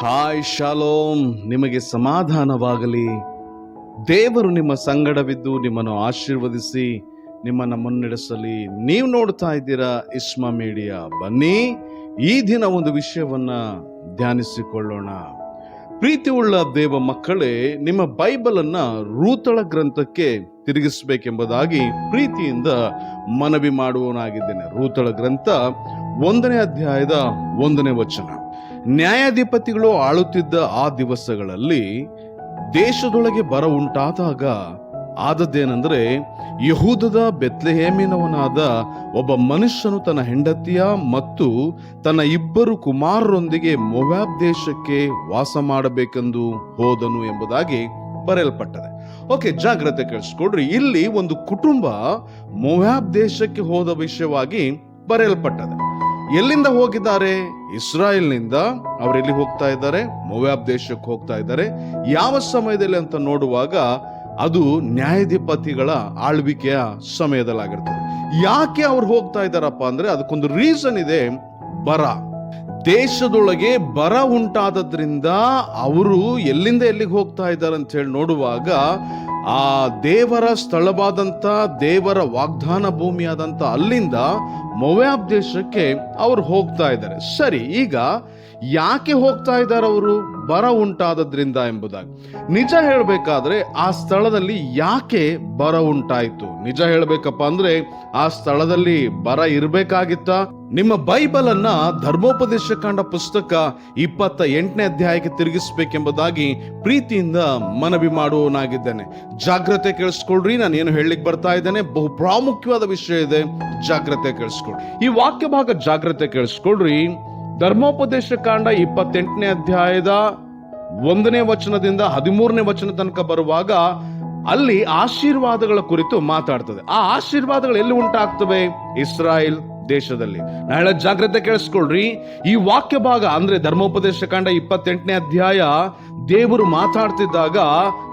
Hi shalom, ನಿಮಗೆ ಸಮಾಧಾನವಾಗಲಿ. ದೇವರು ನಿಮ್ಮ ಸಂಗಡವಿದ್ದು ನಿಮ್ಮನ್ನು ಆಶೀರ್ವದಿಸಿ, ನಿಮ್ಮನ್ನು ಮುನ್ನಡೆಸಲಿ. ನೀವು ನೋಡ್ತಾ ಇದ್ದೀರಾ ಇಸ್ಮಾ ಮೀಡಿಯಾ. ಬನ್ನಿ, ಈ ದಿನ ಒಂದು ವಿಷಯವನ್ನ ಧ್ಯಾನಿಸಿಕೊಳ್ಳೋಣ. ಪ್ರೀತಿ ಉಳ್ಳ ದೇವ ಮಕ್ಕಳೇ, ನಿಮ್ಮ ಬೈಬಲನ್ನು ರೂತಳ ಗ್ರಂಥಕ್ಕೆ ತಿರುಗಿಸಬೇಕೆಂಬುದಾಗಿ ಪ್ರೀತಿಯಿಂದ ಮನವಿ ಮಾಡುವನಾಗಿದ್ದೇನೆ ರೂತಳ ಗ್ರಂಥ ಒಂದನೇ ಅಧ್ಯಾಯದ ಒಂದನೇ ವಚನ. ನ್ಯಾಯಾಧಿಪತಿಗಳು ಆಳುತ್ತಿದ್ದ ಆ ದಿವಸಗಳಲ್ಲಿ ದೇಶದೊಳಗೆ ಬರ ಉಂಟಾದಾಗ ಆದದ್ದೇನೆಂದರೆ ಯಹೂದದ ಬೆತ್ಲೆಹೇಮಿನವನಾದ ಒಬ್ಬ ಮನುಷ್ಯನು ತನ್ನ ಹೆಂಡತಿಯ ಮತ್ತು ತನ್ನ ಇಬ್ಬರು ಕುಮಾರರೊಂದಿಗೆ ಮೊವ್ಯಾಬ್ ದೇಶಕ್ಕೆ ವಾಸ ಮಾಡಬೇಕೆಂದು ಹೋದನು ಎಂಬುದಾಗಿ ಬರೆಯಲ್ಪಟ್ಟದೆ. ಓಕೆ, ಜಾಗ್ರತೆ ಕಳಿಸ್ಕೊಡ್ರಿ. ಇಲ್ಲಿ ಒಂದು ಕುಟುಂಬ ಮೊವ್ಯಾಬ್ ದೇಶಕ್ಕೆ ಹೋದ ವಿಷಯವಾಗಿ ಬರೆಯಲ್ಪಟ್ಟದೆ. ಎಲ್ಲಿಂದ ಹೋಗಿದ್ದಾರೆ? ಇಸ್ರಾಯೇಲ್ನಿಂದ. ಅವರು ಎಲ್ಲಿ ಹೋಗ್ತಾ ಇದ್ದಾರೆ? ಮೊವ್ಯಾಬ್ ದೇಶಕ್ಕೆ ಹೋಗ್ತಾ ಇದ್ದಾರೆ. ಯಾವ ಸಮಯದಲ್ಲಿ ಅಂತ ನೋಡುವಾಗ ಅದು ನ್ಯಾಯಾಧಿಪತಿಗಳ ಆಳ್ವಿಕೆಯ ಸಮಯದಲ್ಲಾಗಿರ್ತದೆ. ಯಾಕೆ ಅವ್ರು ಹೋಗ್ತಾ ಇದ್ದಾರಪ್ಪ ಅಂದ್ರೆ ಅದಕ್ಕೊಂದು ರೀಸನ್ ಇದೆ ಬರ. ದೇಶದೊಳಗೆ ಬರ ಉಂಟಾದದ್ರಿಂದ ಅವರು ಎಲ್ಲಿಂದ ಎಲ್ಲಿಗೆ ಹೋಗ್ತಾ ಇದ್ದಾರೆ ಅಂತ ಹೇಳಿ ನೋಡುವಾಗ ಆ ದೇವರ ಸ್ಥಳವಾದಂಥ ದೇವರ ವಾಗ್ದಾನ ಭೂಮಿಯಾದಂಥ ಅಲ್ಲಿಂದ ಮೊವ್ಯಾಬ್ ದೇಶಕ್ಕೆ ಅವ್ರು ಹೋಗ್ತಾ ಇದ್ದಾರೆ. ಸರಿ, ಈಗ ಯಾಕೆ ಹೋಗ್ತಾ ಇದ್ದಾರೆ ಅವರು? ಬರ ಉಂಟಾದದ್ರಿಂದ ಎಂಬುದಾಗಿ. ನಿಜ ಹೇಳಬೇಕಾದ್ರೆ ಆ ಸ್ಥಳದಲ್ಲಿ ಯಾಕೆ ಬರ ಉಂಟಾಯಿತು? ನಿಜ ಹೇಳಬೇಕಪ್ಪ ಅಂದ್ರೆ ಆ ಸ್ಥಳದಲ್ಲಿ ಬರ ಇರಬೇಕಾಗಿತ್ತ? ನಿಮ್ಮ ಬೈಬಲ್ ಅನ್ನ ಧರ್ಮೋಪದೇಶ ಕಾಂಡ ಪುಸ್ತಕ ಇಪ್ಪತ್ತ ಎಂಟನೇ ಅಧ್ಯಾಯಕ್ಕೆ ತಿರುಗಿಸ್ಬೇಕೆಂಬುದಾಗಿ ಪ್ರೀತಿಯಿಂದ ಮನವಿ ಮಾಡುವವನಾಗಿದ್ದೇನೆ. ಜಾಗ್ರತೆ ಕೇಳಿಸ್ಕೊಳ್ರಿ ನಾನು ಏನು ಹೇಳಲಿಕ್ಕೆ ಬರ್ತಾ ಇದ್ದೇನೆ. ಬಹು ಪ್ರಾಮುಖ್ಯವಾದ ವಿಷಯ ಇದೆ. ಜಾಗ್ರತೆ ಕೇಳಿಸ್ಕೊಳ್ರಿ. ಈ ವಾಕ್ಯ ಭಾಗ ಜಾಗ್ರತೆ ಕೇಳಿಸ್ಕೊಳ್ರಿ. ಧರ್ಮೋಪದೇಶ ಕಾಂಡ ಇಪ್ಪತ್ತೆಂಟನೇ ಅಧ್ಯಾಯದ ಒಂದನೇ ವಚನದಿಂದ ಹದಿಮೂರನೇ ವಚನ ತನಕ ಬರುವಾಗ ಅಲ್ಲಿ ಆಶೀರ್ವಾದಗಳ ಕುರಿತು ಮಾತಾಡ್ತದೆ. ಆ ಆಶೀರ್ವಾದಗಳು ಎಲ್ಲಿ ಉಂಟಾಗ್ತವೆ? ಇಸ್ರಾಯೇಲ್ ದೇಶದಲ್ಲಿ. ನಾಳೆ ಜಾಗ್ರತೆ ಕೇಳಿಸ್ಕೊಳ್ರಿ. ಈ ವಾಕ್ಯ ಭಾಗ ಅಂದ್ರೆ ಧರ್ಮೋಪದೇಶ ಕಾಂಡ ಇಪ್ಪತ್ತೆಂಟನೇ ಅಧ್ಯಾಯ ದೇವರು ಮಾತಾಡ್ತಿದ್ದಾಗ,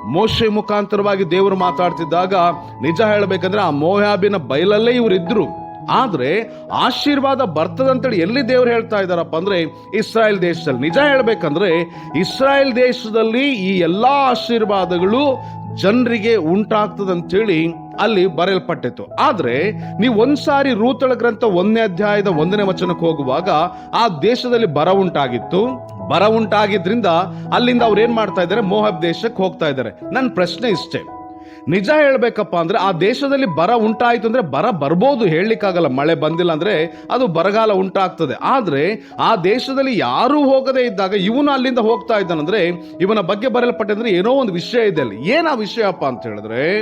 ಮೋಶೆ ಮುಖಾಂತರವಾಗಿ ದೇವರು ಮಾತಾಡ್ತಿದ್ದಾಗ ನಿಜ ಹೇಳಬೇಕಂದ್ರೆ ಆ ಮೋಹಾಬಿನ ಬಯಲಲ್ಲೇ ಇವರಿದ್ರು. ಆದ್ರೆ ಆಶೀರ್ವಾದ ಬರ್ತದಂತೇಳಿ ಎಲ್ಲಿ ದೇವ್ರು ಹೇಳ್ತಾ ಇದಾರಪ್ಪ ಅಂದ್ರೆ ಇಸ್ರಾಯೇಲ್ ದೇಶದಲ್ಲಿ. ನಿಜ ಹೇಳ್ಬೇಕಂದ್ರೆ ಇಸ್ರಾಯೇಲ್ ದೇಶದಲ್ಲಿ ಈ ಎಲ್ಲಾ ಆಶೀರ್ವಾದಗಳು ಜನರಿಗೆ ಉಂಟಾಗ್ತದಂತೇಳಿ ಅಲ್ಲಿ ಬರೆಯಲ್ಪಟ್ಟಿತ್ತು. ಆದ್ರೆ ನೀವು ಒಂದ್ಸಾರಿ ರೂತಳ ಗ್ರಂಥ ಒಂದನೇ ಅಧ್ಯಾಯದ ಒಂದನೇ ವಚನಕ್ಕೆ ಹೋಗುವಾಗ ಆ ದೇಶದಲ್ಲಿ ಬರ ಉಂಟಾಗಿತ್ತು. ಬರ ಉಂಟಾಗಿದ್ರಿಂದ ಅಲ್ಲಿಂದ ಅವ್ರು ಏನ್ ಮಾಡ್ತಾ ಇದ್ದಾರೆ? ಮೋಹಬ್ ದೇಶಕ್ಕೆ ಹೋಗ್ತಾ ಇದ್ದಾರೆ. ನನ್ನ ಪ್ರಶ್ನೆ ಇಷ್ಟೇ. ನಿಜ ಹೇಳಬೇಕಪ್ಪ ಅಂದ್ರೆ ಆ ದೇಶದಲ್ಲಿ ಬರ ಉಂಟಾಯಿತು ಅಂದ್ರೆ ಬರ ಬರ್ಬೋದು ಹೇಳಲಿಕ್ಕಾಗಲ್ಲ. ಮಳೆ ಬಂದಿಲ್ಲ ಅಂದ್ರೆ ಅದು ಬರಗಾಲ ಉಂಟಾಗ್ತದೆ. ಆದ್ರೆ ಆ ದೇಶದಲ್ಲಿ ಯಾರೂ ಹೋಗದೇ ಇದ್ದಾಗ ಇವನು ಅಲ್ಲಿಂದ ಹೋಗ್ತಾ ಇದ್ದಾನಂದ್ರೆ ಇವನ ಬಗ್ಗೆ ಬರೆಯಲ್ಪಟ್ಟಂದ್ರೆ ಏನೋ ಒಂದು ವಿಷಯ ಇದೆ ಅಲ್ಲಿ. ಏನ್ ಆ ವಿಷಯಪ್ಪ ಅಂತ ಹೇಳಿದ್ರೆ,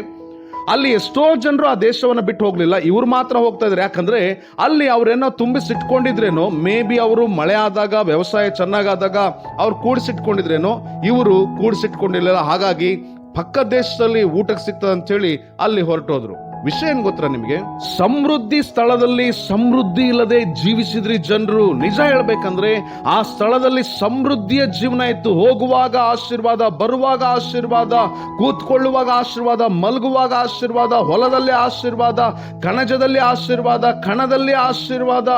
ಅಲ್ಲಿ ಎಷ್ಟೋ ಜನರು ಆ ದೇಶವನ್ನ ಬಿಟ್ಟು ಹೋಗ್ಲಿಲ್ಲ. ಇವ್ರು ಮಾತ್ರ ಹೋಗ್ತಾ ಇದ್ರು ಯಾಕಂದ್ರೆ ಅಲ್ಲಿ ಅವರೇನೋ ತುಂಬಿಸಿಟ್ಕೊಂಡಿದ್ರೇನೋ, ಮೇ ಬಿ ಅವರು ಮಳೆ ಆದಾಗ, ವ್ಯವಸಾಯ ಚೆನ್ನಾಗಾದಾಗ ಅವ್ರು ಕೂಡಿಸಿಟ್ಕೊಂಡಿದ್ರೇನೋ, ಇವರು ಕೂಡಿಸಿಟ್ಕೊಂಡಿರ್ಲಿಲ್ಲ. ಹಾಗಾಗಿ ಪಕ್ಕ ದೇಶದಲ್ಲಿ ಊಟಕ್ಕೆ ಸಿಗ್ತದೆ ಅಂತ ಹೇಳಿ ಅಲ್ಲಿ ಹೊರಟೋದ್ರು. ವಿಷಯ ಏನ್ ಗೊತ್ತಾ ನಿಮಗೆ? ಸಮೃದ್ಧಿ ಸ್ಥಳದಲ್ಲಿ ಸಮೃದ್ಧಿ ಇಲ್ಲದೆ ಜೀವಿಸಿದ್ರಿ ಜನರು. ನಿಜ ಹೇಳ್ಬೇಕಂದ್ರೆ ಆ ಸ್ಥಳದಲ್ಲಿ ಸಮೃದ್ಧಿಯ ಜೀವನ ಇತ್ತು. ಹೋಗುವಾಗ ಆಶೀರ್ವಾದ, ಬರುವಾಗ ಆಶೀರ್ವಾದ, ಕೂತ್ಕೊಳ್ಳುವಾಗ ಆಶೀರ್ವಾದ, ಮಲಗುವಾಗ ಆಶೀರ್ವಾದ, ಹೊಲದಲ್ಲಿ ಆಶೀರ್ವಾದ, ಕಣಜದಲ್ಲಿ ಆಶೀರ್ವಾದ, ಕಣದಲ್ಲಿ ಆಶೀರ್ವಾದ,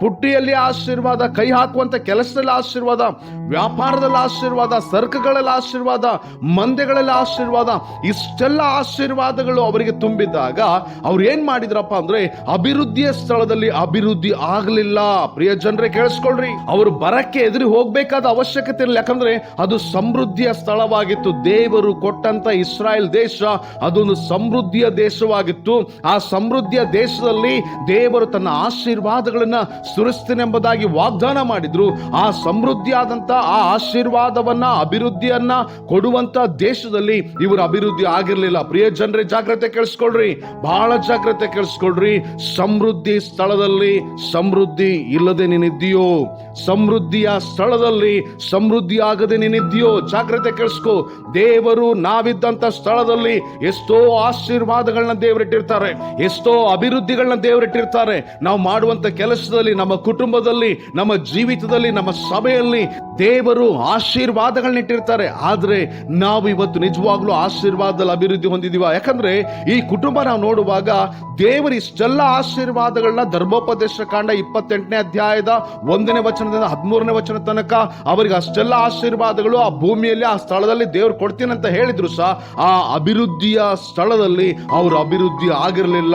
ಪುಟ್ಟಿಯಲ್ಲಿ ಆಶೀರ್ವಾದ, ಕೈ ಹಾಕುವಂತ ಕೆಲಸದಲ್ಲಿ ಆಶೀರ್ವಾದ, ವ್ಯಾಪಾರದಲ್ಲಿ ಆಶೀರ್ವಾದ, ಸರ್ಕಗಳಲ್ಲಿ ಆಶೀರ್ವಾದ ಮಂದೆಗಳಲ್ಲಿ ಆಶೀರ್ವಾದ, ಇಷ್ಟೆಲ್ಲ ಆಶೀರ್ವಾದಗಳು ಅವರಿಗೆ ತುಂಬಿದ್ದಾಗ ಅವ್ರು ಏನ್ ಮಾಡಿದ್ರಪ್ಪ ಅಂದ್ರೆ ಅಭಿವೃದ್ಧಿಯ ಸ್ಥಳದಲ್ಲಿ ಅಭಿವೃದ್ಧಿ ಆಗಲಿಲ್ಲ. ಪ್ರಿಯ ಜನರೇ, ಕೇಳಿಸ್ಕೊಳ್ರಿ. ಅವರು ಬರಕ್ಕೆ ಎದುರಿ ಹೋಗ್ಬೇಕಾದ ಅವಶ್ಯಕತೆ ಇಲ್ಲ ಯಾಕಂದ್ರೆ ಅದು ಸಮೃದ್ಧಿಯ ಸ್ಥಳವಾಗಿತ್ತು. ದೇವರು ಕೊಟ್ಟಂತ ಇಸ್ರಾಯೇಲ್ ದೇಶ ಅದೊಂದು ಸಮೃದ್ಧಿಯ ದೇಶವಾಗಿತ್ತು. ಆ ಸಮೃದ್ಧಿಯ ದೇಶದಲ್ಲಿ ದೇವರು ತನ್ನ ಆಶೀರ್ವಾದಗಳನ್ನ ಸುರಿಸ್ತೀನೆಂಬುದಾಗಿ ವಾಗ್ದಾನ ಮಾಡಿದ್ರು. ಆ ಸಮೃದ್ಧಿಯಾದಂತ ಆ ಆಶೀರ್ವಾದವನ್ನ, ಅಭಿವೃದ್ಧಿಯನ್ನ ಕೊಡುವಂತ ದೇಶದಲ್ಲಿ ಇವರು ಅಭಿವೃದ್ಧಿ ಆಗಿರ್ಲಿಲ್ಲ. ಪ್ರಿಯ ಜನರೇ, ಜಾಗ್ರತೆ ಕೇಳಿಸ್ಕೊಳ್ರಿ. ಬಹಳ ಜಾಗ್ರತೆ ಕೇಳಿಸ್ಕೊಳ್ರಿ ಸಮೃದ್ಧಿ ಸ್ಥಳದಲ್ಲಿ ಸಮೃದ್ಧಿ ಇಲ್ಲದೆ ನೀನಿದ್ದೀಯೋ? ಸಮೃದ್ಧಿಯ ಸ್ಥಳದಲ್ಲಿ ಸಮೃದ್ಧಿ ಆಗದೆ ನೀನಿದ್ದೀಯೋ? ಜಾಗ್ರತೆ ಕೇಳಿಸ್ಕೋ. ದೇವರು ನಾವಿದ್ದಂತ ಸ್ಥಳದಲ್ಲಿ ಎಷ್ಟೋ ಆಶೀರ್ವಾದಗಳನ್ನ ದೇವರಿಟ್ಟಿರ್ತಾರೆ. ಎಷ್ಟೋ ಅಭಿವೃದ್ಧಿಗಳನ್ನ ದೇವರಿಟ್ಟಿರ್ತಾರೆ. ನಾವು ಮಾಡುವಂತ ಕೆಲಸದಲ್ಲಿ, ನಮ್ಮ ಕುಟುಂಬದಲ್ಲಿ, ನಮ್ಮ ಜೀವಿತದಲ್ಲಿ, ನಮ್ಮ ಸಭೆಯಲ್ಲಿ ದೇವರು ಆಶೀರ್ವಾದಗಳನ್ನಿಟ್ಟಿರ್ತಾರೆ. ಆದರೆ ನಾವು ಇವತ್ತು ನಿಜವಾಗ್ಲೂ ಆಶೀರ್ವಾದದಲ್ಲಿ ಅಭಿವೃದ್ಧಿ ಹೊಂದಿದೀವ. ಯಾಕಂದ್ರೆ ಈ ಕುಟುಂಬ ನಾವು ನೋಡುವಾಗ ದೇವರು ಇಷ್ಟೆಲ್ಲ ಆಶೀರ್ವಾದಗಳನ್ನ ಧರ್ಮೋಪದೇಶ ಕಾಂಡ ಇಪ್ಪತ್ತೆಂಟನೇ ಅಧ್ಯಾಯದ ಒಂದನೇ ವಚನದಿಂದ ಹದಿಮೂರನೇ ವಚನ ತನಕ ಅವರಿಗೆ ಅಷ್ಟೆಲ್ಲ ಆಶೀರ್ವಾದಗಳು ಆ ಭೂಮಿಯಲ್ಲಿ, ಆ ಸ್ಥಳದಲ್ಲಿ ದೇವರು ಕೊಡ್ತೀನಿ ಅಂತ ಹೇಳಿದ್ರು ಸಹ ಆ ಅಭಿವೃದ್ಧಿಯ ಸ್ಥಳದಲ್ಲಿ ಅವರು ಅಭಿವೃದ್ಧಿ ಆಗಿರಲಿಲ್ಲ.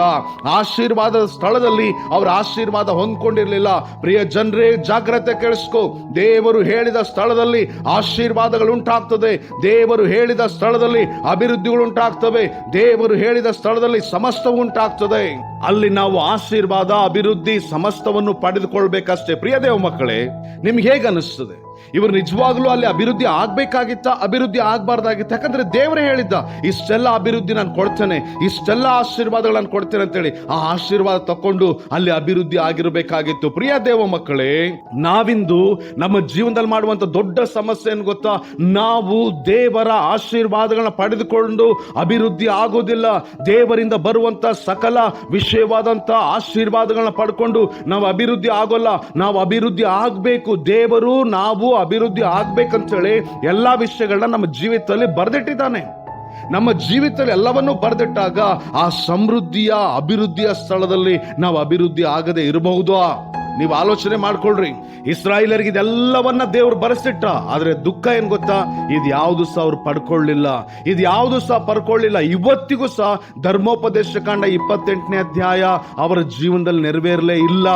ಆಶೀರ್ವಾದದ ಸ್ಥಳದಲ್ಲಿ ಅವರ ಆಶೀರ್ವಾದ ಹೊಂದ್ಕೊಂಡಿರಲಿಲ್ಲ. ಪ್ರಿಯ ಜನರೇ, ಜಾಗ್ರತೆ ಕೇಳಿಸ್ಕೊ ದೇವರು ಹೇಳಿದ ಸ್ಥಳದಲ್ಲಿ ಆಶೀರ್ವಾದಗಳು ಉಂಟಾಗ್ತದೆ ದೇವರು ಹೇಳಿದ ಸ್ಥಳದಲ್ಲಿ ಅಭಿವೃದ್ಧಿಗಳು ಉಂಟಾಗ್ತವೆ ದೇವರು ಹೇಳಿದ ಸ್ಥಳದಲ್ಲಿ ಸಮಸ್ತ ಉಂಟಾಗ್ತದೆ ಅಲ್ಲಿ ನಾವು ಆಶೀರ್ವಾದ, ಅಭಿವೃದ್ಧಿ, ಸಮಸ್ತವನ್ನು ಪಡೆದುಕೊಳ್ಬೇಕಷ್ಟೇ. ಪ್ರಿಯ ದೇವ ಮಕ್ಕಳೇ, ನಿಮ್ಗೆ ಹೇಗೆ ಅನಿಸ್ತದೆ ಇವರು ನಿಜವಾಗ್ಲೂ ಅಲ್ಲಿ ಅಭಿವೃದ್ಧಿ ಆಗ್ಬೇಕಾಗಿತ್ತ? ಅಭಿವೃದ್ಧಿ ಆಗ್ಬಾರ್ದಾಗಿತ್ತ? ಯಾಕಂದ್ರೆ ದೇವರೇ ಹೇಳಿದ್ದ, ಇಷ್ಟೆಲ್ಲ ಅಭಿವೃದ್ಧಿ ನಾನು ಕೊಡ್ತೇನೆ, ಇಷ್ಟೆಲ್ಲ ಆಶೀರ್ವಾದಗಳು ನಾನು ಕೊಡ್ತೇನೆ ಅಂತೇಳಿ. ಆ ಆಶೀರ್ವಾದ ತಕೊಂಡು ಅಲ್ಲಿ ಅಭಿವೃದ್ಧಿ ಆಗಿರಬೇಕಾಗಿತ್ತು. ಪ್ರಿಯ ದೇವ ಮಕ್ಕಳೇ, ನಾವಿಂದು ನಮ್ಮ ಜೀವನದಲ್ಲಿ ಮಾಡುವಂತ ದೊಡ್ಡ ಸಮಸ್ಯೆ ಏನು ಗೊತ್ತಾ? ನಾವು ದೇವರ ಆಶೀರ್ವಾದಗಳನ್ನ ಪಡೆದುಕೊಂಡು ಅಭಿವೃದ್ಧಿ ಆಗೋದಿಲ್ಲ. ದೇವರಿಂದ ಬರುವಂತ ಸಕಲ ವಿಷಯವಾದಂತ ಆಶೀರ್ವಾದಗಳನ್ನ ಪಡ್ಕೊಂಡು ನಾವು ಅಭಿವೃದ್ಧಿ ಆಗೋಲ್ಲ. ನಾವು ಅಭಿವೃದ್ಧಿ ಆಗ್ಬೇಕು. ದೇವರು ನಾವು ಅಭಿವೃದ್ಧಿ ಆಗ್ಬೇಕಂತೇಳಿ ಎಲ್ಲಾ ವಿಷಯಗಳನ್ನ ನಮ್ಮ ಜೀವಿತದಲ್ಲಿ ಬರೆದಿಟ್ಟಿದ್ದಾನೆ. ನಮ್ಮ ಜೀವಿತದಲ್ಲಿ ಎಲ್ಲವನ್ನೂ ಬರೆದಿಟ್ಟಾಗ ಆ ಸಮೃದ್ಧಿಯ, ಅಭಿವೃದ್ಧಿಯ ಸ್ಥಳದಲ್ಲಿ ನಾವು ಅಭಿವೃದ್ಧಿ ಆಗದೆ ಇರಬಹುದಾ? ನೀವು ಆಲೋಚನೆ ಮಾಡ್ಕೊಳ್ರಿ. ಇಸ್ರಾಯೇಲರಿಗೆ ಇದೆಲ್ಲವನ್ನ ದೇವರು ಬರೆಸಿಟ್ಟ. ಆದ್ರೆ ದುಃಖ ಏನ್ ಗೊತ್ತಾ? ಇದು ಯಾವುದು ಸಹ ಅವ್ರು ಪಡ್ಕೊಳ್ಳಿಲ್ಲ. ಇದು ಯಾವುದು ಸಹ ಪಡ್ಕೊಳ್ಳಿಲ್ಲ. ಇವತ್ತಿಗೂ ಸಹ ಧರ್ಮೋಪದೇಶ ಕಾಂಡ ಇಪ್ಪತ್ತೆಂಟನೇ ಅಧ್ಯಾಯ ಅವರ ಜೀವನದಲ್ಲಿ ನೆರವೇರಲೇ ಇಲ್ಲ.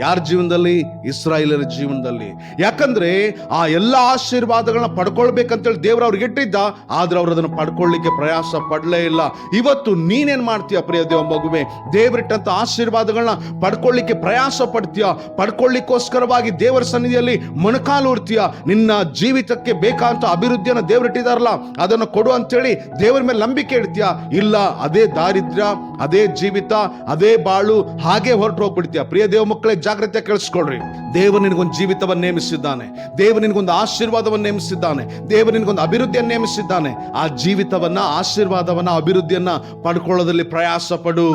ಯಾರ ಜೀವನದಲ್ಲಿ? ಇಸ್ರಾಯೇಲರ ಜೀವನದಲ್ಲಿ. ಯಾಕಂದ್ರೆ ಆ ಎಲ್ಲ ಆಶೀರ್ವಾದಗಳನ್ನ ಪಡ್ಕೊಳ್ಬೇಕಂತೇಳಿ ದೇವ್ರ ಅವ್ರಿಗೆ ಇಟ್ಟಿದ್ದ, ಆದ್ರೆ ಅವ್ರು ಅದನ್ನು ಪಡ್ಕೊಳ್ಳಿಕ್ಕೆ ಪ್ರಯಾಸ ಪಡಲೇ ಇಲ್ಲ. ಇವತ್ತು ನೀನೇನ್ ಮಾಡ್ತೀಯ ಪ್ರಿಯ ದೇವ ಮಗುವೆ? ದೇವ್ರಿಟ್ಟಂತ ಆಶೀರ್ವಾದಗಳನ್ನ ಪಡ್ಕೊಳ್ಳಿಕ್ಕೆ ಪ್ರಯಾಸ ಪಡ್ತೀಯ? ಪಡ್ಕೊಳ್ಳಿಕ್ಕೋಸ್ಕರವಾಗಿ ದೇವರ ಸನ್ನಿಧಿಯಲ್ಲಿ ಮೊಣಕಾಲು ಉರ್ತೀಯ? ನಿನ್ನ ಜೀವಿತಕ್ಕೆ ಬೇಕಾದಂತ ಅಭಿವೃದ್ಧಿಯನ್ನು ದೇವ್ರಿಟ್ಟಿದಾರಲ್ಲ ಅದನ್ನು ಕೊಡು ಅಂತೇಳಿ ದೇವರ ಮೇಲೆ ನಂಬಿಕೆ ಇಡ್ತೀಯ? ಇಲ್ಲ, ಅದೇ ದಾರಿದ್ರ್ಯ, ಅದೇ ಜೀವಿತ, ಅದೇ ಬಾಳು, ಹಾಗೆ ಹೊರಟು ಹೋಗ್ಬಿಡ್ತೀಯ ಪ್ರಿಯ ದೇವ ಮಕ್ಕಳೇ ಜಾಗ್ರತೆ ಕೇಳಿಸ್ಕೊಳ್ರಿ. ದೇವರು ನಿನಗೊಂದು ಜೀವಿತವನ್ನು ನೇಮಿಸಿದ್ದಾನೆ. ದೇವರು ನಿನಗೊಂದು ಆಶೀರ್ವಾದವನ್ನು ನೇಮಿಸಿದ್ದಾನೆ. ದೇವರು ನಿನಗೊಂದು ಅಭಿವೃದ್ಧಿಯನ್ನು ನೇಮಿಸಿದ್ದಾನೆ. ಆ ಜೀವಿತವನ್ನ, ಆಶೀರ್ವಾದವನ್ನ, ಅಭಿವೃದ್ಧಿಯನ್ನ ಪಡ್ಕೊಳ್ಳೋದ್ರಲ್ಲಿ ಪ್ರಯಾಸ ಪಡು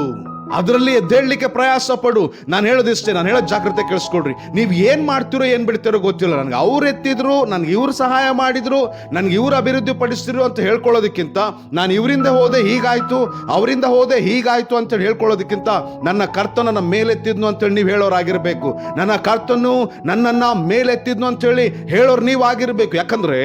ಅದರಲ್ಲಿ ಎದ್ದೇಳಲಿಕ್ಕೆ ಪ್ರಯಾಸ ಪಡು. ನಾನು ಹೇಳೋದಿಷ್ಟೇ ನಾನು ಹೇಳೋ ಜಾಗ್ರತೆ ಕೇಳಿಸ್ಕೊಳ್ರಿ. ನೀವು ಏನು ಮಾಡ್ತಿರೋ, ಏನು ಬಿಡ್ತಿರೋ ಗೊತ್ತಿಲ್ಲ. ನನಗೆ ಅವ್ರು ಎತ್ತಿದ್ರು, ನನಗೆ ಇವ್ರು ಸಹಾಯ ಮಾಡಿದ್ರು, ನನಗೆ ಇವ್ರು ಅಭಿವೃದ್ಧಿ ಪಡಿಸ್ತಿರು ಅಂತ ಹೇಳ್ಕೊಳ್ಳೋದಕ್ಕಿಂತ ನಾನು ಇವರಿಂದ ಹೋದೆ ಹೀಗಾಯಿತು, ಅವರಿಂದ ಹೋದೆ ಹೀಗಾಯಿತು ಅಂತ ಹೇಳ್ಕೊಳ್ಳೋದಕ್ಕಿಂತ ನನ್ನ ಕರ್ತನ ನನ್ನ ಮೇಲೆತ್ತಿದ್ನು ಅಂತೇಳಿ ನೀವು ಹೇಳೋರಾಗಿರಬೇಕು. ನನ್ನ ಕರ್ತನು ನನ್ನನ್ನ ಮೇಲೆತ್ತಿದ್ನು ಅಂತೇಳಿ ಹೇಳೋರು ನೀವು ಆಗಿರಬೇಕು ಯಾಕಂದ್ರೆ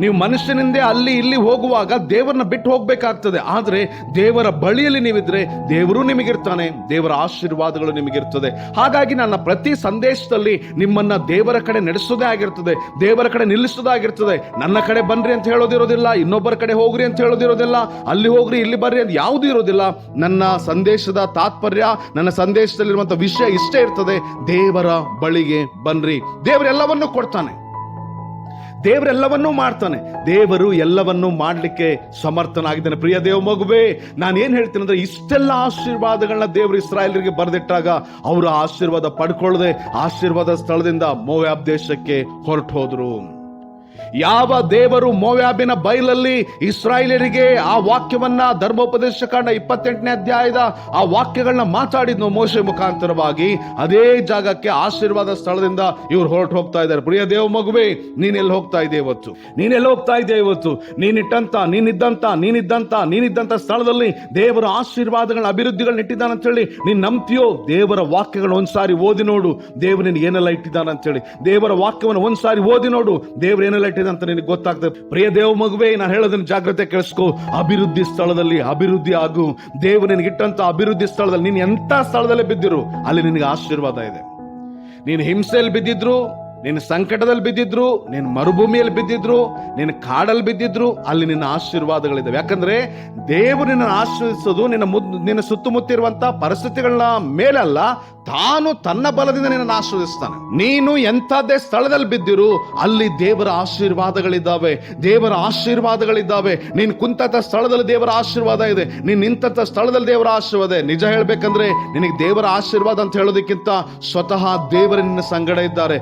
ನೀವು ಮನುಷ್ಯನಿಂದ ಅಲ್ಲಿ ಇಲ್ಲಿ ಹೋಗುವಾಗ ದೇವರನ್ನ ಬಿಟ್ಟು ಹೋಗಬೇಕಾಗ್ತದೆ. ಆದರೆ ದೇವರ ಬಳಿಯಲ್ಲಿ ನೀವಿದ್ರೆ ದೇವರು ನಿಮಗಿರ್ತಾನೆ ದೇವರ ಆಶೀರ್ವಾದಗಳು ನಿಮಗಿರ್ತದೆ ಹಾಗಾಗಿ ನನ್ನ ಪ್ರತಿ ಸಂದೇಶದಲ್ಲಿ ನಿಮ್ಮನ್ನ ದೇವರ ಕಡೆ ನಡೆಸೋದೇ ಆಗಿರ್ತದೆ, ದೇವರ ಕಡೆ ನಿಲ್ಲಿಸೋದಾಗಿರ್ತದೆ ನನ್ನ ಕಡೆ ಬನ್ರಿ ಅಂತ ಹೇಳೋದಿರೋದಿಲ್ಲ, ಇನ್ನೊಬ್ಬರ ಕಡೆ ಹೋಗ್ರಿ ಅಂತ ಹೇಳೋದಿರೋದಿಲ್ಲ, ಅಲ್ಲಿ ಹೋಗ್ರಿ, ಇಲ್ಲಿ ಬರ್ರಿ ಅಂತ ಯಾವುದೂ ಇರೋದಿಲ್ಲ. ನನ್ನ ಸಂದೇಶದ ತಾತ್ಪರ್ಯ, ನನ್ನ ಸಂದೇಶದಲ್ಲಿರುವಂತ ವಿಷಯ ಇಷ್ಟೇ ಇರ್ತದೆ, ದೇವರ ಬಳಿಗೆ ಬನ್ರಿ. ದೇವರೆಲ್ಲವನ್ನೂ ಕೊಡ್ತಾನೆ. ದೇವರೆಲ್ಲವನ್ನೂ ಮಾಡ್ತಾನೆ. ದೇವರು ಎಲ್ಲವನ್ನೂ ಮಾಡಲಿಕ್ಕೆ ಸಮರ್ಥನಾಗಿದ್ದಾನೆ. ಪ್ರಿಯ ದೇವ ಮಗುವೆ, ನಾನು ಏನು ಹೇಳ್ತೀನಿ ಅಂದರೆ ಇಷ್ಟೆಲ್ಲ ಆಶೀರ್ವಾದಗಳನ್ನ ದೇವರು ಇಸ್ರಾಯೇಲರಿಗೆ ಬರೆದಿಟ್ಟಾಗ ಅವರು ಆಶೀರ್ವಾದ ಪಡ್ಕೊಳ್ಳದೆ ಆಶೀರ್ವಾದ ಸ್ಥಳದಿಂದ ಮೋವ್ಯಾಬ್ ದೇಶಕ್ಕೆ ಹೊರಟು ಹೋದ್ರು. ಯಾವ ದೇವರು ಮೋವ್ಯಾಬಿನ ಬೈಲಲ್ಲಿ ಇಸ್ರಾಯೇಲರಿಗೆ ಆ ವಾಕ್ಯವನ್ನ ಧರ್ಮೋಪದೇಶ ಕಾಂಡ ಇಪ್ಪತ್ತೆಂಟನೇ ಅಧ್ಯಾಯದ ಆ ವಾಕ್ಯಗಳನ್ನ ಮಾತಾಡಿದ್ನು ಮೋಶೆ ಮುಖಾಂತರವಾಗಿ, ಅದೇ ಜಾಗಕ್ಕೆ ಆಶೀರ್ವಾದ ಸ್ಥಳದಿಂದ ಇವ್ರು ಹೊರಟು ಹೋಗ್ತಾ ಇದ್ದಾರೆ. ಪ್ರಿಯ ದೇವ ಮಗುವೆ ನೀನ್ ಎಲ್ಲಿ ಹೋಗ್ತಾ ಇದೆ ಇವತ್ತು? ನೀನ್ ಎಲ್ಲಿ ಹೋಗ್ತಾ ಇದ್ದೆ ಇವತ್ತು? ನೀನಿಟ್ಟಂತ, ನೀನಿದ್ದಂತ ನೀನಿದ್ದಂತ ನೀನಿದ್ದಂತ ಸ್ಥಳದಲ್ಲಿ ದೇವರ ಆಶೀರ್ವಾದಗಳ ಅಭಿವೃದ್ಧಿಗಳನ್ನ ಇಟ್ಟಿದ್ದಾನೆ ಅಂತ ಹೇಳಿ ನೀನ್ ನಂಬ್ತೀಯೋ? ದೇವರ ವಾಕ್ಯಗಳನ್ನ ಒಂದ್ಸಾರಿ ಓದಿ ನೋಡು. ದೇವರು ನಿನ್ಗೆ ಏನೆಲ್ಲ ಇಟ್ಟಿದ್ದಾನೆ ಅಂತ ಹೇಳಿ ದೇವರ ವಾಕ್ಯವನ್ನು ಒಂದ್ಸಾರಿ ಓದಿ ನೋಡು. ದೇವರು ಏನೆಲ್ಲ ಇಟ್ಟಿದೆ ಅಂತ ನಿನಗೆ ಗೊತ್ತಾಗ್ತದೆ. ಪ್ರಿಯ ದೇವ ಮಗುವೆ, ನಾನು ಹೇಳೋದನ್ನ ಜಾಗ್ರತೆ ಕೇಳಿಸ್ಕೋ. ಅಭಿವೃದ್ಧಿ ಸ್ಥಳದಲ್ಲಿ ಅಭಿವೃದ್ಧಿ ಆಗು. ದೇವರು ನಿನಗೆ ಇಟ್ಟಂತ ಅಭಿವೃದ್ಧಿ ಸ್ಥಳದಲ್ಲಿ ನೀನು ಎಂತ ಸ್ಥಳದಲ್ಲಿ ಬಿದ್ದಿರು, ಅಲ್ಲಿ ನಿನಗೆ ಆಶೀರ್ವಾದ ಇದೆ. ನೀನು ಹಿಂಸೆಯಲ್ಲಿ ಬಿದ್ದಿದ್ರು ನೀನು ಸಂಕಟದಲ್ಲಿ ಬಿದ್ದಿದ್ರು ನೀನು ಮರುಭೂಮಿಯಲ್ಲಿ ಬಿದ್ದಿದ್ರು ನೀನು ಕಾಡಲ್ಲಿ ಬಿದ್ದಿದ್ರು, ಅಲ್ಲಿ ನಿನ್ನ ಆಶೀರ್ವಾದಗಳಿದ್ದಾವೆ ಯಾಕಂದ್ರೆ ದೇವರು ನಿನ್ನ ಆಶ್ರಯಿಸೋದು ನಿನ್ನ ಮುದ್, ನಿನ್ನ ಸುತ್ತಮುತ್ತಿರುವಂತ ಪರಿಸ್ಥಿತಿಗಳನ್ನ ಮೇಲಲ್ಲ ತಾನು ತನ್ನ ಬಲದಿಂದ ನಿನ್ನನ್ನು ಆಶ್ರಯಿಸ್ತಾನೆ ನೀನು ಎಂಥದ್ದೇ ಸ್ಥಳದಲ್ಲಿ ಬಿದ್ದಿರು, ಅಲ್ಲಿ ದೇವರ ಆಶೀರ್ವಾದಗಳಿದ್ದಾವೆ ದೇವರ ಆಶೀರ್ವಾದಗಳಿದ್ದಾವೆ ನೀನು ಕುಂತಂತ ಸ್ಥಳದಲ್ಲಿ ದೇವರ ಆಶೀರ್ವಾದ ಇದೆ. ನೀನು ನಿಂತ ಸ್ಥಳದಲ್ಲಿ ದೇವರ ಆಶೀರ್ವಾದ ಇದೆ. ನಿಜ ಹೇಳ್ಬೇಕಂದ್ರೆ ನಿನಗೆ ದೇವರ ಆಶೀರ್ವಾದ ಅಂತ ಹೇಳೋದಕ್ಕಿಂತ ಸ್ವತಃ ದೇವರ ನಿನ್ನ ಸಂಗಡ ಇದ್ದಾರೆ.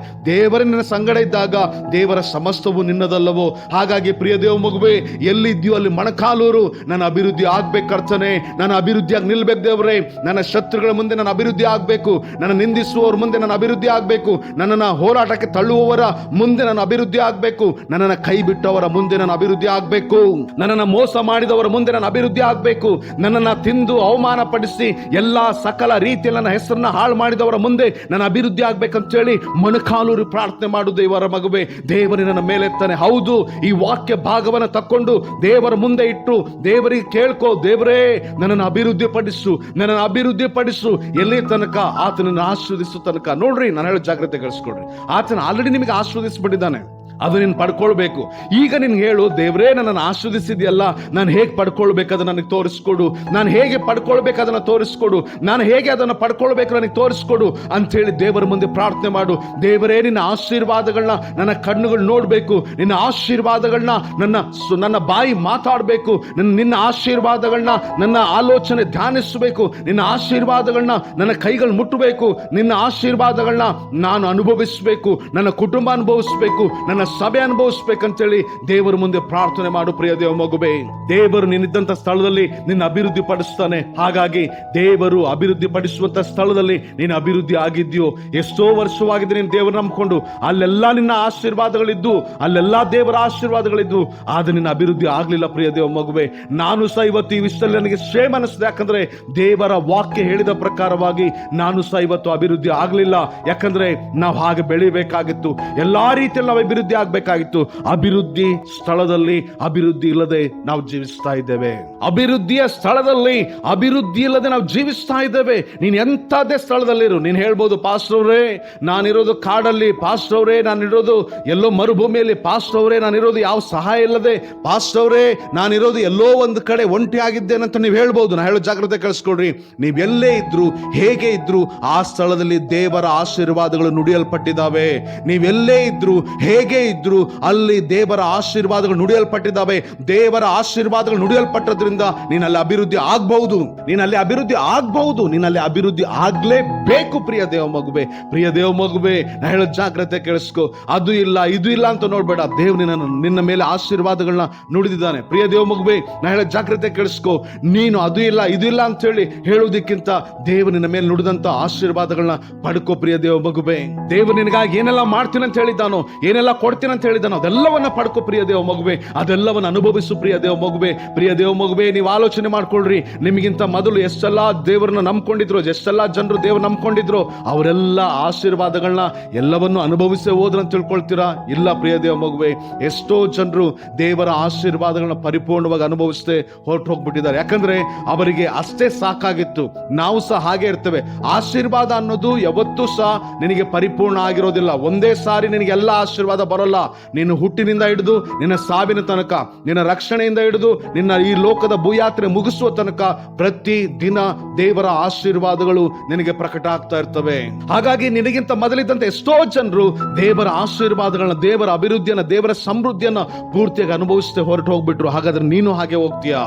ದೇವರ, ನಿನ್ನ ಸಂಗಡ ಇದ್ದಾಗ ದೇವರ ಸಮಸ್ತವು ನಿನ್ನದಲ್ಲವೋ? ಹಾಗಾಗಿ ಪ್ರಿಯ ದೇವ ಮಗುವೆ ಎಲ್ಲಿದ್ಯೋ ಅಲ್ಲಿ ಮಣಕಾಲೂರು. ನನ್ನ ಅಭಿವೃದ್ಧಿ ಆಗ್ಬೇಕರ್ತನೆ ನನ್ನ ಅಭಿವೃದ್ಧಿಯಾಗಿ ನಿಲ್ಬೇಕು ದೇವರೇ. ನನ್ನ ಶತ್ರುಗಳ ಮುಂದೆ ನನ್ನ ಅಭಿವೃದ್ಧಿ ಆಗಬೇಕು. ನನ್ನ ನಿಂದಿಸುವವರ ಮುಂದೆ ನನ್ನ ಅಭಿವೃದ್ಧಿ ಆಗಬೇಕು. ನನ್ನನ್ನು ಹೋರಾಟಕ್ಕೆ ತಳ್ಳುವವರ ಮುಂದೆ ನನ್ನ ಅಭಿವೃದ್ಧಿ ಆಗಬೇಕು. ನನ್ನನ್ನು ಕೈ ಬಿಟ್ಟವರ ಮುಂದೆ ನನ್ನ ಅಭಿವೃದ್ಧಿ ಆಗಬೇಕು. ನನ್ನನ್ನು ಮೋಸ ಮಾಡಿದವರ ಮುಂದೆ ನನ್ನ ಅಭಿವೃದ್ಧಿ ಆಗಬೇಕು. ನನ್ನನ್ನು ತಿಂದು ಅವಮಾನ ಪಡಿಸಿ ಎಲ್ಲಾ ಸಕಲ ರೀತಿಯಲ್ಲಿ ನನ್ನ ಹೆಸರನ್ನ ಹಾಳು ಮಾಡಿದವರ ಮುಂದೆ ನನ್ನ ಅಭಿವೃದ್ಧಿ ಆಗ್ಬೇಕಂತ ಹೇಳಿ ಮೊಣಕಾಲೂರಿ ಪ್ರಾರ್ಥನೆ ಮಾಡು ದೇವರ ಮಗುವೆ. ದೇವರು ನನ್ನ ಮೇಲೆತ್ತಾನೆ ಹೌದು, ಈ ವಾಕ್ಯ ಭಾಗವನ್ನು ತಕ್ಕೊಂಡು ದೇವರ ಮುಂದೆ ಇಟ್ಟು ದೇವರಿಗೆ ಕೇಳ್ಕೋ, ದೇವರೇ, ನನ್ನನ್ನು ಅಭಿವೃದ್ಧಿ ಪಡಿಸು ನನ್ನನ್ನು ಅಭಿವೃದ್ಧಿ ಪಡಿಸು ಎಲ್ಲಿ ತನಕ? ಆತನನ್ನು ಆಸ್ವಾದಿಸೋ ತನಕ. ನೋಡ್ರಿ, ನಾನು ಹೇಳೋ ಜಾಗ್ರತೆ ಕಳಿಸ್ಕೊಡ್ರಿ ಆತನ ಆಲ್ರೆಡಿ ನಿಮಗೆ ಆಸ್ವಾದಿಸ್ಬಿಟ್ಟಿದ್ದಾನೆ ಅದು ನೀನು ಪಡ್ಕೊಳ್ಬೇಕು. ಈಗ ನೀನು ಹೇಳು, ದೇವರೇ, ನನ್ನನ್ನು ಆಶ್ರದಿಸಿದೆಯಲ್ಲ ನಾನು ಹೇಗೆ ಪಡ್ಕೊಳ್ಬೇಕು ಅದನ್ನ ನನಗೆ ತೋರಿಸ್ಕೊಡು. ನಾನು ಹೇಗೆ ಪಡ್ಕೊಳ್ಬೇಕು ಅದನ್ನು ತೋರಿಸ್ಕೊಡು. ನಾನು ಹೇಗೆ ಅದನ್ನು ಪಡ್ಕೊಳ್ಬೇಕು ನನಗೆ ತೋರಿಸ್ಕೊಡು ಅಂಥೇಳಿ ದೇವರ ಮುಂದೆ ಪ್ರಾರ್ಥನೆ ಮಾಡು. ದೇವರೇ, ನಿನ್ನ ಆಶೀರ್ವಾದಗಳನ್ನ ನನ್ನ ಕಣ್ಣುಗಳು ನೋಡಬೇಕು. ನಿನ್ನ ಆಶೀರ್ವಾದಗಳನ್ನ ನನ್ನ ನನ್ನ ಬಾಯಿ ಮಾತಾಡಬೇಕು. ನನ್ನ, ನಿನ್ನ ಆಶೀರ್ವಾದಗಳನ್ನ ನನ್ನ ಆಲೋಚನೆ ಧ್ಯಾನಿಸಬೇಕು. ನಿನ್ನ ಆಶೀರ್ವಾದಗಳನ್ನ ನನ್ನ ಕೈಗಳು ಮುಟ್ಟಬೇಕು. ನಿನ್ನ ಆಶೀರ್ವಾದಗಳನ್ನ ನಾನು ಅನುಭವಿಸಬೇಕು. ನನ್ನ ಕುಟುಂಬ ಅನುಭವಿಸಬೇಕು. ನನ್ನ ಸಭೆ ಅನುಭವಿಸ್ಬೇಕಂತೇಳಿ ದೇವರ ಮುಂದೆ ಪ್ರಾರ್ಥನೆ ಮಾಡು ಪ್ರಿಯ ದೇವ ಮಗುಬೆ ದೇವರು ನಿನ್ನಿದ್ದಂತ ಸ್ಥಳದಲ್ಲಿ ನಿನ್ನ ಅಭಿವೃದ್ಧಿ ಪಡಿಸ್ತಾನೆ. ಹಾಗಾಗಿ ದೇವರು ಅಭಿವೃದ್ಧಿ ಪಡಿಸುವಂತ ಸ್ಥಳದಲ್ಲಿ ನೀನು ಅಭಿವೃದ್ಧಿ ಆಗಿದ್ಯೋ ಎಷ್ಟೋ ವರ್ಷವಾಗಿದೆ ನೀನು ದೇವರು ನಂಬಿಕೊಂಡು. ಅಲ್ಲೆಲ್ಲ ನಿನ್ನ ಆಶೀರ್ವಾದಗಳಿದ್ದು, ಅಲ್ಲೆಲ್ಲ ದೇವರ ಆಶೀರ್ವಾದಗಳಿದ್ದು. ಆದ್ರೆ ನಿನ್ನ ಅಭಿವೃದ್ಧಿ ಆಗ್ಲಿಲ್ಲ ಪ್ರಿಯ ದೇವ ಮಗುವೆ. ನಾನು ಸಹ ಇವತ್ತು ಈ ವಿಷಯದಲ್ಲಿ ನನಗೆ ಶ್ರೇಮ ಯಾಕಂದ್ರೆ ದೇವರ ವಾಕ್ಯ ಹೇಳಿದ ಪ್ರಕಾರವಾಗಿ ನಾನು ಸಹ ಇವತ್ತು ಅಭಿವೃದ್ಧಿ ಆಗ್ಲಿಲ್ಲ. ಯಾಕಂದ್ರೆ ನಾವು ಹಾಗೆ ಬೆಳಿಬೇಕಾಗಿತ್ತು. ಎಲ್ಲಾ ರೀತಿಯಲ್ಲಿ ನಾವು ಅಭಿವೃದ್ಧಿ ಆಗ್ಬೇಕಾಗಿತ್ತು. ಅಭಿವೃದ್ಧಿ ಸ್ಥಳದಲ್ಲಿ ಅಭಿವೃದ್ಧಿ ಇಲ್ಲದೆ ನಾವು ಜೀವಿಸ್ತಾ ಇದ್ದೇವೆ. ಅಭಿವೃದ್ಧಿಯ ಸ್ಥಳದಲ್ಲಿ ಅಭಿವೃದ್ಧಿ ಇಲ್ಲದೆ ನಾವು ಜೀವಿಸ್ತಾ ಇದ್ದೇವೆ. ನೀನ್ ಎಂಥದ್ದೇ ಸ್ಥಳದಲ್ಲಿರು. ನೀನ್ ಹೇಳ್ಬೋದು ಪಾಸ್ಟರ್ ಅವರೇ ನಾನಿರೋದು ಕಾಡಲ್ಲಿ. ಪಾಸ್ಟರ್ ಅವರೇ ನಾನಿರೋದು ಎಲ್ಲೋ ಮರುಭೂಮಿಯಲ್ಲಿ. ಪಾಸ್ಟರ್ ಅವರೇ ನಾನಿರೋದು ಯಾವ ಸಹಾಯ ಇಲ್ಲದೆ. ಪಾಸ್ಟರ್ ಅವರೇ ನಾನಿರೋದು ಎಲ್ಲೋ ಒಂದು ಕಡೆ ಒಂಟಿ ಆಗಿದ್ದೇನೆ ಅಂತ ನೀವು ಹೇಳ್ಬೋದು. ನಾ ಹೇಳೋ ಜಾಗ್ರತೆ ಕಳಿಸ್ಕೊಡ್ರಿ. ನೀವು ಎಲ್ಲೇ ಇದ್ರು, ಹೇಗೆ ಇದ್ರು, ಆ ಸ್ಥಳದಲ್ಲಿ ದೇವರ ಆಶೀರ್ವಾದಗಳು ನುಡಿಯಲ್ಪಟ್ಟಿದ್ದಾವೆ. ನೀವೆಲ್ಲೇ ಇದ್ರು, ಹೇಗೆ ಇದ್ರು ಅಲ್ಲಿ ದೇವರ ಆಶೀರ್ವಾದಗಳು ನುಡಿಯಲ್ಪಟ್ಟಿದ್ದಾವೆ. ದೇವರ ಆಶೀರ್ವಾದಗಳು ನುಡಿಯಲ್ಪಟ್ಟದ್ರಿಂದ ನೀನಲ್ಲಿ ಅಭಿವೃದ್ಧಿ ಆಗ್ಬಹುದು ನೀನಲ್ಲಿ ಅಭಿವೃದ್ಧಿ ಆಗ್ಬಹುದು ನೀನಲ್ಲಿ ಅಭಿವೃದ್ಧಿ ಆಗ್ಲೇಬೇಕು ಪ್ರಿಯ ದೇವ ಮಗುವೆ. ಪ್ರಿಯ ದೇವ ಮಗುವೆ, ನಾ ಹೇಳ ಜಾಗ್ರತೆ ಕೇಳಿಸ್ಕೊ. ಅದು ಇಲ್ಲ, ಇದು ಇಲ್ಲ ಅಂತ ನೋಡ್ಬೇಡ. ದೇವ್ ನಿನ್ನ ನಿನ್ನ ಮೇಲೆ ಆಶೀರ್ವಾದಗಳನ್ನ ನುಡಿದಿದ್ದಾನೆ. ಪ್ರಿಯ ದೇವ ಮಗುವೆ, ನಾ ಹೇಳ ಜಾಗ್ರತೆ ಕೇಳಿಸ್ಕೊ. ನೀನು ಅದು ಇಲ್ಲ, ಇದು ಇಲ್ಲ ಅಂತ ಹೇಳಿ ಹೇಳುವುದಕ್ಕಿಂತ ದೇವ್ ನಿನ್ನ ಮೇಲೆ ನುಡಿದಂತ ಆಶೀರ್ವಾದಗಳನ್ನ ಪಡ್ಕೋ ಪ್ರಿಯ ದೇವ ಮಗುವೆ. ದೇವ್ ನಿನಗಾಗಿ ಏನೆಲ್ಲ ಮಾಡ್ತೀನಿ ಅಂತ ಹೇಳಿದ್ದಾನೋ, ಏನೆಲ್ಲ ಕೊಡ್ತೀನಿ ಅಂತ ಹೇಳಿದ್ದಾನೆ ಅದೆಲ್ಲವನ್ನ ಪಡ್ಕೊ ಪ್ರಿಯ ದೇವ ಮಗುವೆ. ಅದೆಲ್ಲವನ್ನ ಅನುಭವಿಸು ಪ್ರಿಯ ದೇವ ಮಗುವೆ. ಪ್ರಿಯ ದೇವ ಮಗುವೆ, ನೀವು ಆಲೋಚನೆ ಮಾಡ್ಕೊಳ್ರಿ. ನಿಮಗಿಂತ ಮೊದಲು ಎಷ್ಟೆಲ್ಲ ದೇವರನ್ನ ನಂಬ್ಕೊಂಡಿದ್ರು, ಎಷ್ಟೆಲ್ಲ ಜನರು ದೇವ್ರ ನಂಬ್ಕೊಂಡಿದ್ರು, ಅವರೆಲ್ಲ ಆಶೀರ್ವಾದಗಳನ್ನ ಎಲ್ಲವನ್ನು ಅನುಭವಿಸೇ ಹೋದ್ರ ಅಂತ ತಿಳ್ಕೊಳ್ತೀರಾ? ಇಲ್ಲ ಪ್ರಿಯ ದೇವ ಮಗುವೆ. ಎಷ್ಟೋ ಜನರು ದೇವರ ಆಶೀರ್ವಾದಗಳನ್ನ ಪರಿಪೂರ್ಣವಾಗಿ ಅನುಭವಿಸದೆ ಹೊರಟು ಹೋಗ್ಬಿಟ್ಟಿದ್ದಾರೆ. ಯಾಕಂದ್ರೆ ಅವರಿಗೆ ಅಷ್ಟೇ ಸಾಕಾಗಿತ್ತು. ನಾವು ಸಹ ಹಾಗೆ ಇರ್ತೇವೆ. ಆಶೀರ್ವಾದ ಅನ್ನೋದು ಯಾವತ್ತೂ ಸಹ ನಿನಗೆ ಪರಿಪೂರ್ಣ ಆಗಿರೋದಿಲ್ಲ. ಒಂದೇ ಸಾರಿ ನಿನಗೆ ಆಶೀರ್ವಾದ ಆಶೀರ್ವಾದ ಬರೋಲ್ಲ ನಿನ್ನ ಹುಟ್ಟಿನಿಂದ ಹಿಡಿದು ನಿನ್ನ ಸಾವಿನ ತನಕ, ನಿನ್ನ ರಕ್ಷಣೆಯಿಂದ ಹಿಡಿದು ನಿನ್ನ ಈ ಲೋಕದ ಭೂಯಾತ್ರೆ ಮುಗಿಸುವ ತನಕ ಪ್ರತಿ ದಿನ ದೇವರ ಆಶೀರ್ವಾದಗಳು ನಿನಗೆ ಪ್ರಕಟ ಆಗ್ತಾ ಇರ್ತವೆ. ಹಾಗಾಗಿ ನಿನಗಿಂತ ಮೊದಲಿದ್ದಂತೆ ಎಷ್ಟೋ ಜನರು ದೇವರ ಆಶೀರ್ವಾದಗಳನ್ನ, ದೇವರ ಅಭಿವೃದ್ಧಿಯನ್ನ, ದೇವರ ಸಮೃದ್ಧಿಯನ್ನ ಪೂರ್ತಿಯಾಗಿ ಅನುಭವಿಸದೆ ಹೊರಟು ಹೋಗ್ಬಿಟ್ರು. ಹಾಗಾದ್ರೆ ನೀನು ಹಾಗೆ ಹೋಗ್ತೀಯಾ?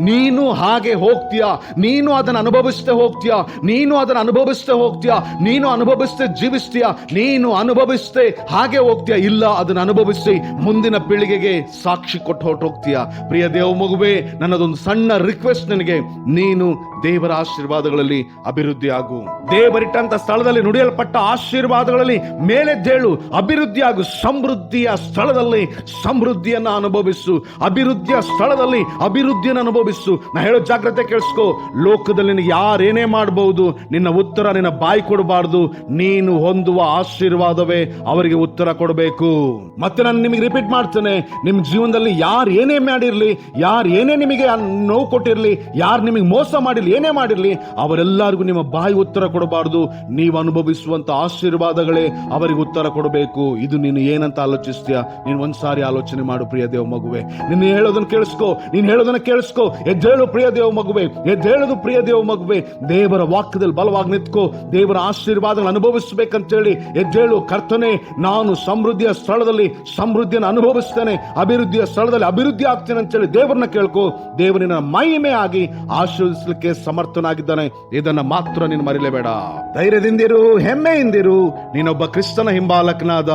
ನೀನು ಹಾಗೆ ಹೋಗ್ತೀಯಾ? ನೀನು ಅದನ್ನ ಅನುಭವಿಸ್ತಾ ಹೋಗ್ತೀಯಾ? ನೀನು ಅದನ್ನ ಅನುಭವಿಸ್ತಾ ಹೋಗ್ತೀಯಾ? ನೀನು ಅನುಭವಿಸ್ತೇ ಜೀವಿಸ್ತೀಯಾ? ನೀನು ಅನುಭವಿಸ್ತೆ ಹಾಗೆ ಹೋಗ್ತೀಯಾ? ಇಲ್ಲ. ಅದನ್ನ ಅನುಭವಿಸಿ ಮುಂದಿನ ಪೀಳಿಗೆಗೆ ಸಾಕ್ಷಿ ಕೊಟ್ಟು ಹೊರಟೋಗ್ತೀಯ? ಪ್ರಿಯ ದೇವ ಮಗುವೆ, ನನ್ನದೊಂದು ಸಣ್ಣ ರಿಕ್ವೆಸ್ಟ್ ನಿನಗೆ. ನೀನು ದೇವರ ಆಶೀರ್ವಾದಗಳಲ್ಲಿ ಅಭಿವೃದ್ಧಿ ಆಗು ದೇವರಿಟ್ಟಂತ ಸ್ಥಳದಲ್ಲಿ ನುಡಿಯಲ್ಪಟ್ಟ ಆಶೀರ್ವಾದಗಳಲ್ಲಿ ಮೇಲೆದ್ದೇಳು. ಅಭಿವೃದ್ಧಿ ಆಗು ಸಮೃದ್ಧಿಯ ಸ್ಥಳದಲ್ಲಿ ಸಮೃದ್ಧಿಯನ್ನ ಅನುಭವಿಸು. ಅಭಿವೃದ್ಧಿಯ ಸ್ಥಳದಲ್ಲಿ ಅಭಿವೃದ್ಧಿಯನ್ನು ಅನುಭವಿಸು. ನಾ ಹೇಳೋ ಜಾಗ್ರತೆ ಕೇಳಿಸ್ಕೋ. ಲೋಕದಲ್ಲಿ ನಿನಗೆ ಯಾರೇನೇ ಮಾಡಬಹುದು ನಿನ್ನ ಉತ್ತರ ನಿನ್ನ ಬಾಯಿ ಕೊಡಬಾರ್ದು. ನೀನು ಹೊಂದುವ ಆಶೀರ್ವಾದವೇ ಅವರಿಗೆ ಉತ್ತರ ಕೊಡಬೇಕು. ಮತ್ತೆ ನಾನು ನಿಮಗೆ ರಿಪೀಟ್ ಮಾಡ್ತೇನೆ, ನಿಮ್ಮ ಜೀವನದಲ್ಲಿ ಯಾರು ಏನೇ ಮಾಡಿರ್ಲಿ, ಯಾರು ಏನೇ ನಿಮಗೆ ನೋವು ಕೊಟ್ಟಿರಲಿ, ಯಾರು ನಿಮಗೆ ಮೋಸ ಮಾಡಿರಲಿ, ಏನೇ ಮಾಡಿರ್ಲಿ, ಅವರೆಲ್ಲರಿಗೂ ನಿಮ್ಮ ಬಾಯಿ ಉತ್ತರ ಕೊಡಬಾರದು. ನೀವು ಅನುಭವಿಸುವಂತ ಆಶೀರ್ವಾದಗಳೇ ಅವರಿಗೆ ಉತ್ತರ ಕೊಡಬೇಕು. ಇದು ನೀನು ಏನಂತ ಆಲೋಚಿಸ್ತೀಯ? ನೀನು ಒಂದ್ಸಾರಿ ಆಲೋಚನೆ ಮಾಡು ಪ್ರಿಯ ದೇವ ಮಗುವೆ. ನಿನ್ನ ಹೇಳೋದನ್ನ ಕೇಳಿಸ್ಕೋ, ನೀನು ಹೇಳೋದನ್ನ ಕೇಳಿಸ್ಕೋ. ಎದ್ದೇಳು ಪ್ರಿಯ ದೇವ ಮಗುವೆ ಎದ್ದೇಳೋದು ಪ್ರಿಯ ದೇವ ಮಗುವೆ. ದೇವರ ವಾಕ್ಯದಲ್ಲಿ ಬಲವಾಗಿ ನಿಂತ್ಕೋ, ದೇವರ ಆಶೀರ್ವಾದಗಳು ಅನುಭವಿಸ್ಬೇಕಂತೇಳಿ ಎದ್ದೇಳು ಕರ್ತನೆ, ನಾನು ಸಮೃದ್ಧಿಯ ಸ್ಥಳದಲ್ಲಿ ಸಮೃದ್ಧಿಯನ್ನು ಅನುಭವಿಸ್ತೇನೆ, ಅಭಿವೃದ್ಧಿಯ ಸ್ಥಳದಲ್ಲಿ ಅಭಿವೃದ್ಧಿ ಆಗ್ತೇನೆ ಅಂತೇಳಿ ದೇವರನ್ನ ಕೇಳ್ಕೊ ದೇವರಿನ ಮಹಿಮೆ ಆಗಿ ಆಶೀರ್ವಿಸಲಿಕ್ಕೆ ಸಮರ್ಥನಾಗಿದ್ದಾನೆ. ಇದನ್ನ ಮಾತ್ರ ನೀನು ಮರಿಲೇಬೇಡ. ಧೈರ್ಯದಿಂದಿರು, ಹೆಮ್ಮೆಯಿಂದಿರು, ನೀನೊಬ್ಬ ಕ್ರಿಸ್ತನ ಹಿಂಬಾಲಕನಾದ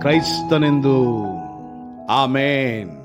ಕ್ರೈಸ್ತನೆಂದು. ಆಮೇನ್.